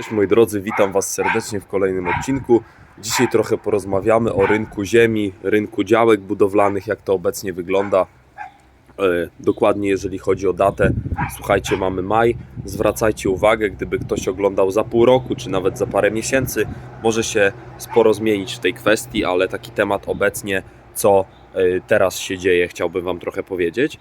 Cześć moi drodzy, witam Was serdecznie w kolejnym odcinku. Dzisiaj trochę porozmawiamy o rynku ziemi, rynku działek budowlanych, jak to obecnie wygląda. E, Dokładnie jeżeli chodzi o datę, słuchajcie, mamy maj. Zwracajcie uwagę, gdyby ktoś oglądał za pół roku, czy nawet za parę miesięcy, może się sporo zmienić w tej kwestii, ale taki temat obecnie, co e, teraz się dzieje, chciałbym Wam trochę powiedzieć.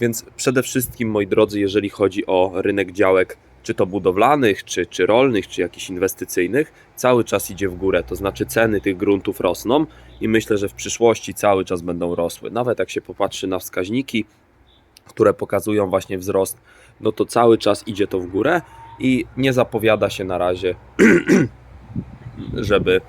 Więc przede wszystkim, moi drodzy, jeżeli chodzi o rynek działek, czy to budowlanych, czy, czy rolnych, czy jakichś inwestycyjnych, cały czas idzie w górę. To znaczy ceny tych gruntów rosną i myślę, że w przyszłości cały czas będą rosły. Nawet jak się popatrzy na wskaźniki, które pokazują właśnie wzrost, no to cały czas idzie to w górę i nie zapowiada się na razie, żeby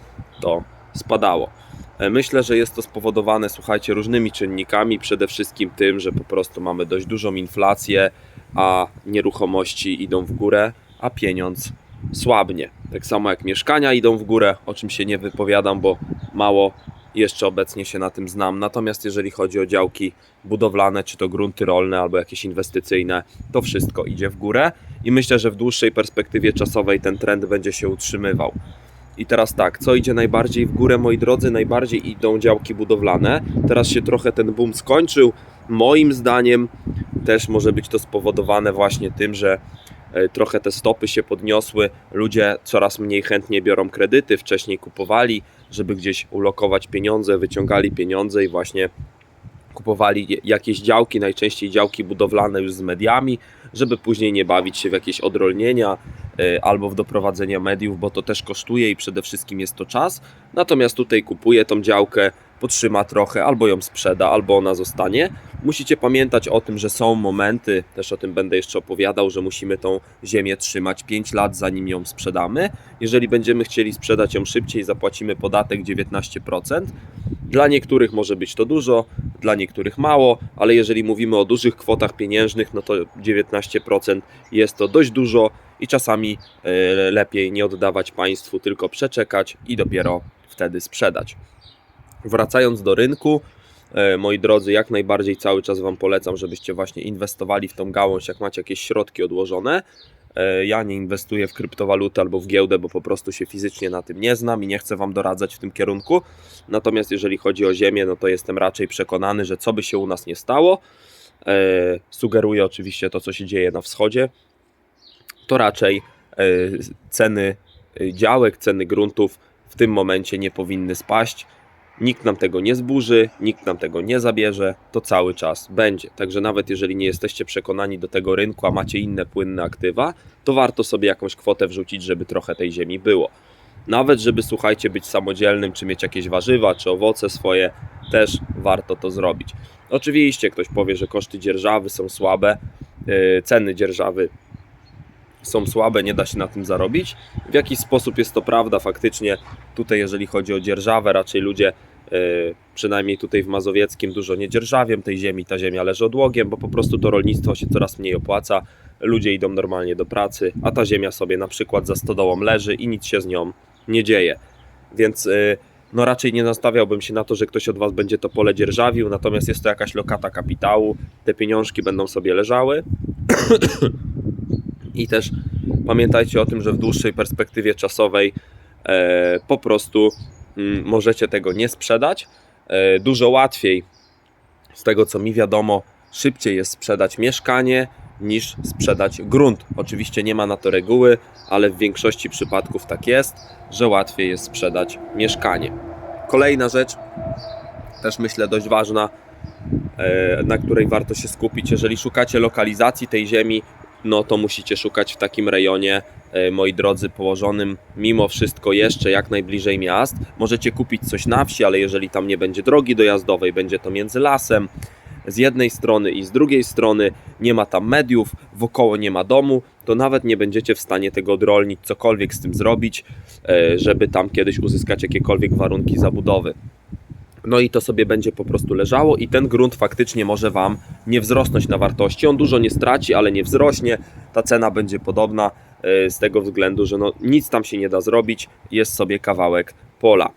to spadało. E, Myślę, że jest to spowodowane, słuchajcie, różnymi czynnikami. Przede wszystkim tym, że po prostu mamy dość dużą inflację, a nieruchomości idą w górę, a pieniądz słabnie. Tak samo jak mieszkania idą w górę, o czym się nie wypowiadam, bo mało jeszcze obecnie się na tym znam. Natomiast jeżeli chodzi o działki budowlane, czy to grunty rolne albo jakieś inwestycyjne, to wszystko idzie w górę i myślę, że w dłuższej perspektywie czasowej ten trend będzie się utrzymywał. I teraz tak, co idzie najbardziej w górę, moi drodzy? Najbardziej idą działki budowlane. Teraz się trochę ten boom skończył. Moim zdaniem też może być to spowodowane właśnie tym, że e, trochę te stopy się podniosły. Ludzie coraz mniej chętnie biorą kredyty. Wcześniej kupowali, żeby gdzieś ulokować pieniądze, wyciągali pieniądze i właśnie kupowali jakieś działki, najczęściej działki budowlane już z mediami, żeby później nie bawić się w jakieś odrolnienia e, albo w doprowadzenie mediów, bo to też kosztuje i przede wszystkim jest to czas. Natomiast tutaj kupuje tą działkę, potrzyma trochę, albo ją sprzeda, albo ona zostanie. Musicie pamiętać o tym, że są momenty, też o tym będę jeszcze opowiadał, że musimy tą ziemię trzymać 5 lat, zanim ją sprzedamy. Jeżeli będziemy chcieli sprzedać ją szybciej, zapłacimy podatek 19%. Dla niektórych może być to dużo, dla niektórych mało, ale jeżeli mówimy o dużych kwotach pieniężnych, no to 19% jest to dość dużo i czasami e, lepiej nie oddawać państwu, tylko przeczekać i dopiero wtedy sprzedać. Wracając do rynku, e, moi drodzy, jak najbardziej cały czas Wam polecam, żebyście właśnie inwestowali w tą gałąź, jak macie jakieś środki odłożone. E, Ja nie inwestuję w kryptowaluty albo w giełdę, bo po prostu się fizycznie na tym nie znam i nie chcę Wam doradzać w tym kierunku. Natomiast jeżeli chodzi o ziemię, no to jestem raczej przekonany, że co by się u nas nie stało, e, sugeruję oczywiście to, co się dzieje na wschodzie, to raczej e, ceny działek, ceny gruntów w tym momencie nie powinny spaść. Nikt nam tego nie zburzy, nikt nam tego nie zabierze, to cały czas będzie. Także nawet jeżeli nie jesteście przekonani do tego rynku, a macie inne płynne aktywa, to warto sobie jakąś kwotę wrzucić, żeby trochę tej ziemi było. Nawet żeby, słuchajcie, być samodzielnym, czy mieć jakieś warzywa, czy owoce swoje, też warto to zrobić. Oczywiście ktoś powie, że koszty dzierżawy są słabe, yy, ceny dzierżawy są słabe, nie da się na tym zarobić. W jakiś sposób jest to prawda, faktycznie tutaj jeżeli chodzi o dzierżawę, raczej ludzie, yy, przynajmniej tutaj w Mazowieckim, dużo nie dzierżawią tej ziemi, ta ziemia leży odłogiem, bo po prostu to rolnictwo się coraz mniej opłaca, ludzie idą normalnie do pracy, a ta ziemia sobie na przykład za stodołą leży i nic się z nią nie dzieje. Więc yy, no raczej nie nastawiałbym się na to, że ktoś od Was będzie to pole dzierżawił, natomiast jest to jakaś lokata kapitału, te pieniążki będą sobie leżały. I też pamiętajcie o tym, że w dłuższej perspektywie czasowej e, po prostu mm, możecie tego nie sprzedać. E, dużo łatwiej, z tego co mi wiadomo, szybciej jest sprzedać mieszkanie niż sprzedać grunt. Oczywiście nie ma na to reguły, ale w większości przypadków tak jest, że łatwiej jest sprzedać mieszkanie. Kolejna rzecz, też myślę dość ważna, e, na której warto się skupić, jeżeli szukacie lokalizacji tej ziemi, no to musicie szukać w takim rejonie, e, moi drodzy, położonym mimo wszystko jeszcze jak najbliżej miast. Możecie kupić coś na wsi, ale jeżeli tam nie będzie drogi dojazdowej, będzie to między lasem z jednej strony i z drugiej strony, nie ma tam mediów, wokoło nie ma domu, to nawet nie będziecie w stanie tego odrolnić, cokolwiek z tym zrobić, e, żeby tam kiedyś uzyskać jakiekolwiek warunki zabudowy. No i to sobie będzie po prostu leżało i ten grunt faktycznie może Wam nie wzrosnąć na wartości. On dużo nie straci, ale nie wzrośnie. Ta cena będzie podobna e, z tego względu, że no, nic tam się nie da zrobić. Jest sobie kawałek pola.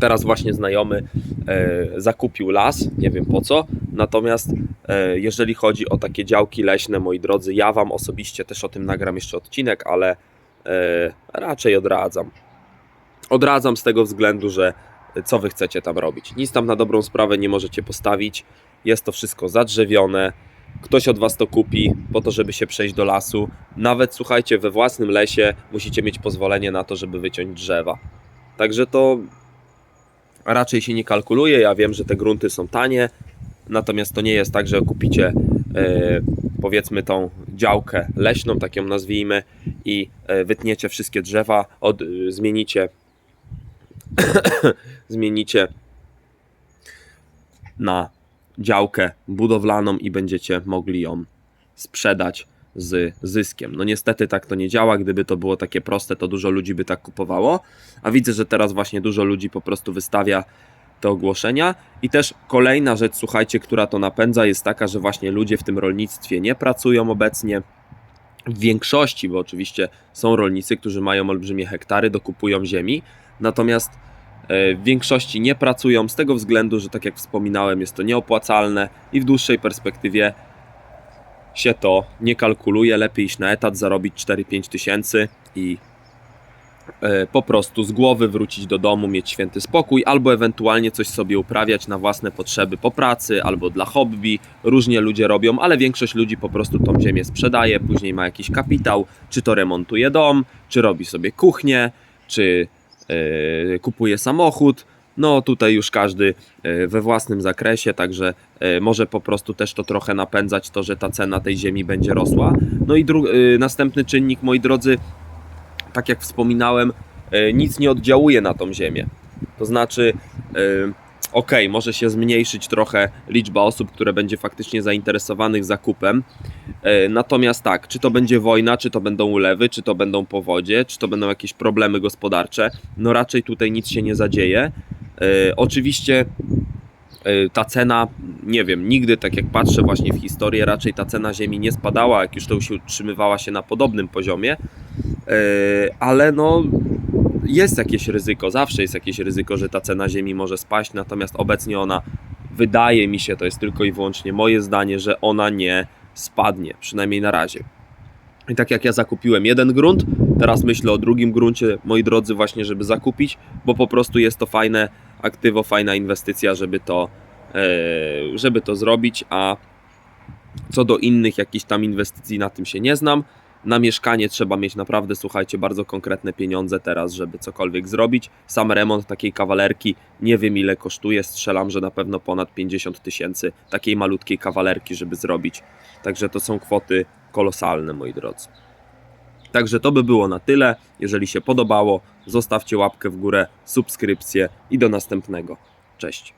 Teraz właśnie znajomy e, zakupił las, nie wiem po co. Natomiast e, jeżeli chodzi o takie działki leśne, moi drodzy, ja Wam osobiście też o tym nagram jeszcze odcinek, ale e, raczej odradzam. Odradzam z tego względu, że co wy chcecie tam robić? Nic tam na dobrą sprawę nie możecie postawić. Jest to wszystko zadrzewione. Ktoś od was to kupi po to, żeby się przejść do lasu. Nawet słuchajcie, we własnym lesie musicie mieć pozwolenie na to, żeby wyciąć drzewa. Także to raczej się nie kalkuluje. Ja wiem, że te grunty są tanie, natomiast to nie jest tak, że kupicie e, powiedzmy tą działkę leśną, tak ją nazwijmy, i e, wytniecie wszystkie drzewa, od, e, zmienicie zmienicie na działkę budowlaną i będziecie mogli ją sprzedać z zyskiem. No niestety tak to nie działa. Gdyby to było takie proste, to dużo ludzi by tak kupowało. A widzę, że teraz właśnie dużo ludzi po prostu wystawia te ogłoszenia. I też kolejna rzecz, słuchajcie, która to napędza, jest taka, że właśnie ludzie w tym rolnictwie nie pracują obecnie. W większości, bo oczywiście są rolnicy, którzy mają olbrzymie hektary, dokupują ziemi, natomiast e, w większości nie pracują z tego względu, że tak jak wspominałem, jest to nieopłacalne i w dłuższej perspektywie się to nie kalkuluje. Lepiej iść na etat, zarobić 4-5 tysięcy i e, po prostu z głowy wrócić do domu, mieć święty spokój, albo ewentualnie coś sobie uprawiać na własne potrzeby po pracy, albo dla hobby. Różnie ludzie robią, ale większość ludzi po prostu tą ziemię sprzedaje, później ma jakiś kapitał, czy to remontuje dom, czy robi sobie kuchnię, czy kupuje samochód. No tutaj już każdy e, we własnym zakresie, także e, może po prostu też to trochę napędzać to, że ta cena tej ziemi będzie rosła. No i e, następny czynnik, moi drodzy, tak jak wspominałem, e, nic nie oddziałuje na tą ziemię. To znaczy, ok, może się zmniejszyć trochę liczba osób, które będzie faktycznie zainteresowanych zakupem. E, Natomiast tak, czy to będzie wojna, czy to będą ulewy, czy to będą powodzie, czy to będą jakieś problemy gospodarcze, no raczej tutaj nic się nie zadzieje. E, Oczywiście e, ta cena, nie wiem, nigdy tak jak patrzę właśnie w historię, raczej ta cena ziemi nie spadała, jak już to się utrzymywała się na podobnym poziomie, ale no jest jakieś ryzyko, zawsze jest jakieś ryzyko, że ta cena ziemi może spaść, natomiast obecnie ona, wydaje mi się, to jest tylko i wyłącznie moje zdanie, że ona nie spadnie, przynajmniej na razie. I tak jak ja zakupiłem jeden grunt, teraz myślę o drugim gruncie, moi drodzy, właśnie, żeby zakupić, bo po prostu jest to fajne aktywo, fajna inwestycja, żeby to, e, żeby to zrobić, a co do innych jakichś tam inwestycji na tym się nie znam. Na mieszkanie trzeba mieć naprawdę, słuchajcie, bardzo konkretne pieniądze teraz, żeby cokolwiek zrobić. Sam remont takiej kawalerki nie wiem ile kosztuje, strzelam, że na pewno ponad 50 tysięcy takiej malutkiej kawalerki, żeby zrobić. Także to są kwoty kolosalne, moi drodzy. Także to by było na tyle. Jeżeli się podobało, zostawcie łapkę w górę, subskrypcję i do następnego. Cześć.